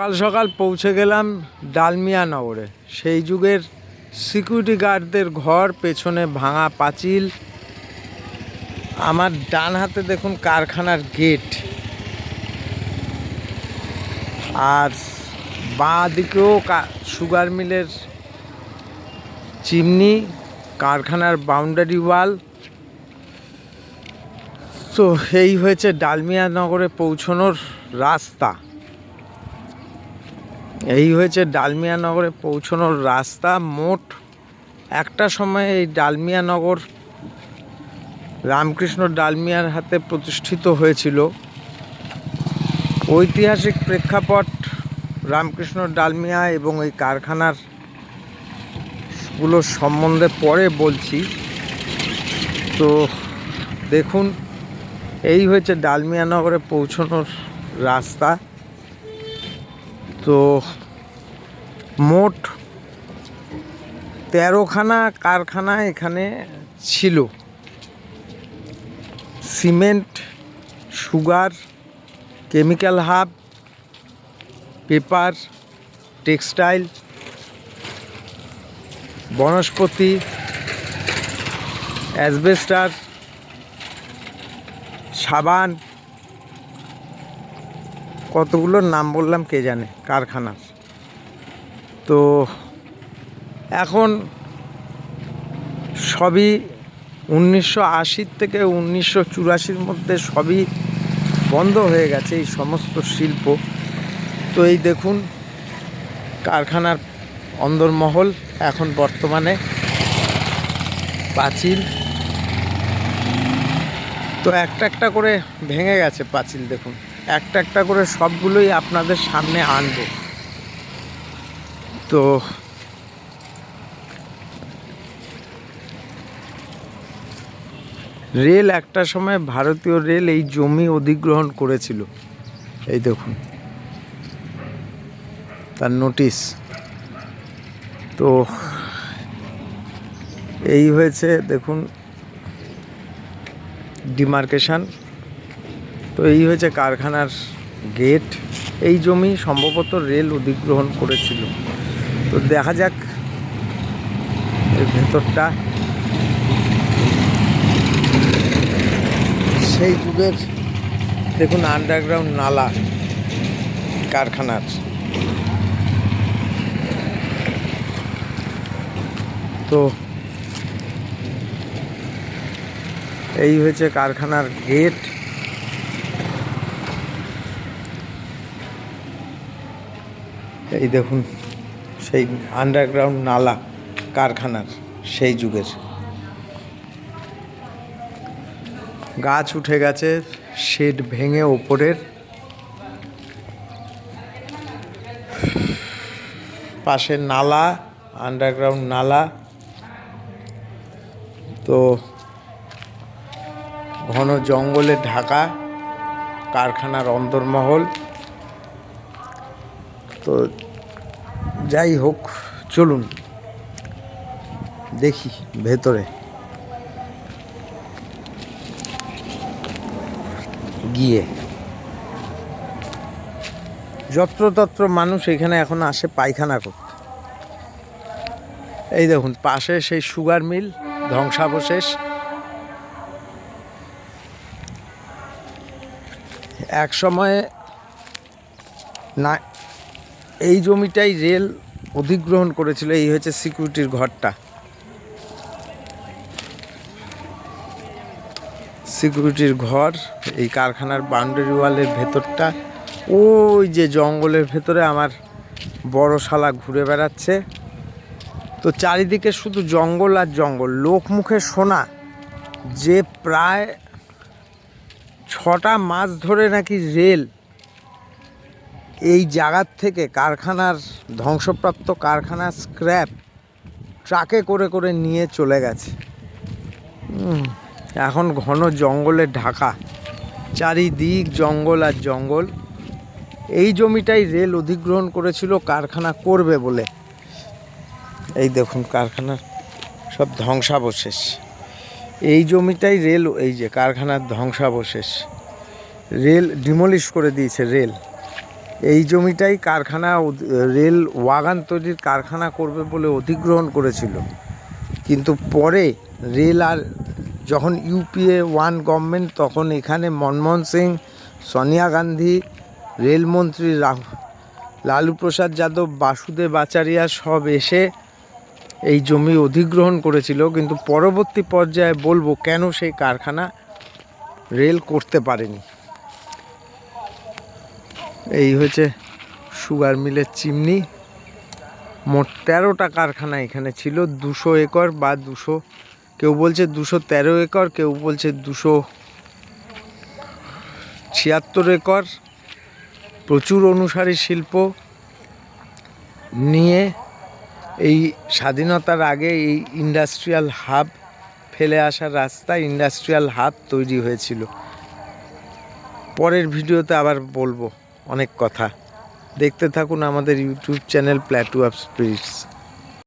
সকাল সকাল পৌঁছে গেলাম ডালমিয়া নগরে। সেই যুগের সিকিউরিটি গার্ডদের ঘর, পেছনে ভাঙা পাঁচিল। আমার ডান হাতে দেখুন কারখানার গেট আর বাঁ দিকেও সুগার মিলের চিমনি, কারখানার বাউন্ডারি ওয়াল তো এই হয়েছে ডালমিয়া নগরে পৌঁছানোর রাস্তা। এই হয়েছে ডালমিয়া নগরে পৌঁছানোর রাস্তা মোট একটা সময় এই ডালমিয়া নগর রামকৃষ্ণ ডালমিয়ার হাতে প্রতিষ্ঠিত হয়েছিল। ঐতিহাসিক প্রেক্ষাপট রামকৃষ্ণ ডালমিয়া এবং এই কারখানারগুলোর সম্বন্ধে পরে বলছি। তো দেখুন, এই হয়েছে ডালমিয়া নগরে পৌঁছানোর রাস্তা। তো মোট তেরোখানা কারখানা এখানে ছিল। Cement, sugar, chemical hub, paper, textile, vanaspati, asbestos, সাবান কতগুলোর নাম বললাম কে জানে? কারখানার তো এখন সবই উনিশশো আশির থেকে উনিশশো চুরাশির মধ্যে সবই বন্ধ হয়ে গেছে এই সমস্ত শিল্প। তো এই দেখুন, কারখানার অন্দরমহল এখন বর্তমানে পাঁচিল। তো একটা একটা করে ভেঙে গেছে পাঁচিল, দেখুন। একটা একটা করে সবগুলোই আপনাদের সামনে আনব। তো রেল একটা সময় ভারতীয় রেল এই জমি অধিগ্রহণ করেছিল। এই দেখুন। তার নোটিশ। তো এই হয়েছে, দেখুন, ডিমার্কেশন। তো এই হয়েছে কারখানার গেট এই জমি সম্ভবত রেল অধিগ্রহণ করেছিল। তো দেখা যাক এর ভেতরটা। সেই যুগের, দেখুন আন্ডারগ্রাউন্ড নালা কারখানার। তো এই হয়েছে কারখানার গেট এই দেখুন, সেই আন্ডারগ্রাউন্ড নালা কারখানার সেই যুগের। গাছ উঠে গেছে শেড ভেঙে ওপরের। পাশে নালা আন্ডারগ্রাউন্ড নালা। তো ঘন জঙ্গলে ঢাকা, কারখানার অন্দরমহল তো যাই হোক, চলুন। দেখি ভেতরে। গিয়ে। যত্রতত্র মানুষ এখানে এখন আসে পায়খানা করতে। এই দেখুন, পাশে সেই সুগার মিল, ধ্বংসাবশেষ। এক সময়ে না এই জমিটাই রেল অধিগ্রহণ করেছিল, এই হচ্ছে সিকিউরিটির ঘরটা। সিকিউরিটির ঘর, এই কারখানার বাউন্ডারি ওয়ালের ভেতরটা, ওই যে জঙ্গলের ভেতরে আমার বড় শালা ঘুরে বেড়াচ্ছে। তো চারিদিকে শুধু জঙ্গল আর জঙ্গল লোক মুখে শোনা যে প্রায় ছটা মাস ধরে নাকি রেল এই জায়গার থেকে কারখানার ধ্বংসপ্রাপ্ত কারখানার স্ক্র্যাপ ট্রাকে করে করে নিয়ে চলে গেছে। এখন ঘন জঙ্গলে ঢাকা। চারিদিক জঙ্গল আর জঙ্গল। এই জমিটাই রেল অধিগ্রহণ করেছিল, কারখানা করবে বলে। এই দেখুন কারখানার সব ধ্বংসাবশেষ। এই জমিটাই রেল, এই যে কারখানার ধ্বংসাবশেষ। রেল ডিমলিশ করে দিয়েছে রেল। এই জমিটাই কারখানা, রেল ওয়াগান তৈরির কারখানা করবে বলে অধিগ্রহণ করেছিল। কিন্তু পরে রেল আর যখন ইউপিএ ওয়ান গভর্নমেন্ট, তখন এখানে মনমোহন সিং, সোনিয়া গান্ধী, রেলমন্ত্রী রাহ, লালু প্রসাদ যাদব, বাসুদেব আচারিয়া সব এসে এই জমি অধিগ্রহণ করেছিল। কিন্তু পরবর্তী পর্যায়ে বলব কেন সেই কারখানা রেল করতে পারেনি। এই হচ্ছে সুগার মিলের চিমনি। মোট তেরোটা কারখানা এখানে ছিল, দুশো একর বা দুশো, কেউ বলছে দুশো তেরো একর, কেউ বলছে দুশো ছিয়াত্তর একর। প্রচুর অনুসারী শিল্প নিয়ে এই স্বাধীনতার আগে এই ইন্ডাস্ট্রিয়াল হাব ফেলে আসার রাস্তা, ইন্ডাস্ট্রিয়াল হাব তৈরি হয়েছিল। পরের ভিডিওতে আবার বলব। অনেক কথা। দেখতে থাকুন আমাদের YouTube channel plateau of spirits.